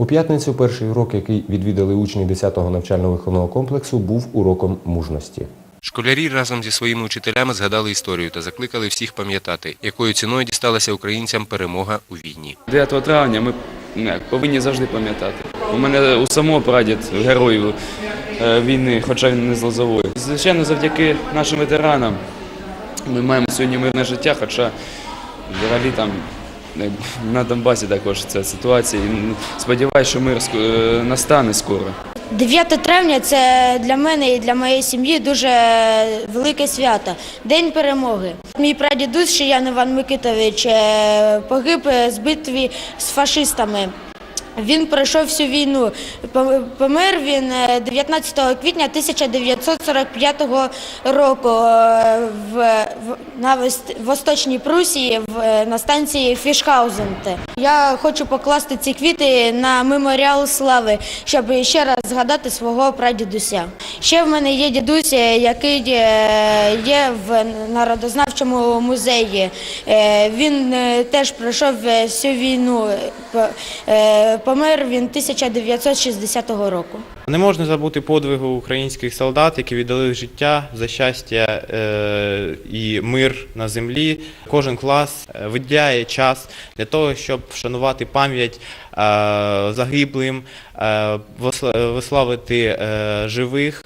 У п'ятницю перший урок, який відвідали учні 10-го навчально-виховного комплексу, був уроком мужності. Школярі разом зі своїми учителями згадали історію та закликали всіх пам'ятати, якою ціною дісталася українцям перемога у війні. 9 травня ми ну, повинні завжди пам'ятати. У мене у самого прадід герой е, війни, хоча він не з Лозової. Звичайно, завдяки нашим ветеранам ми маємо сьогодні мирне життя, хоча взагалі там на Донбасі також ця ситуація. Ну, Сподіваюся, що мир е, настане скоро. 9 травня це для мене і для моєї сім'ї дуже велике свято. День перемоги. Мій прадідусь, Шиян Іван Микитович, е, погиб е, з битві з фашистами. Він пройшов всю війну. Помер він е, 19 квітня 1945 року е, в, на Восточній Прусії в, е, на станції Фішхаузенте. Я хочу покласти ці квіти на меморіал слави, щоб ще раз згадати свого прадідуся. Ще в мене є дідусь, е, який е, є в народознавчому музеї. Е, Він е, теж пройшов е, всю війну. Помер він 1960 року. Не можна забути подвигу українських солдат, які віддали життя за щастя е, і мир на землі. Кожен клас е, виділяє час для того, щоб вшанувати пам'ять е, загиблим, висла- виславити живих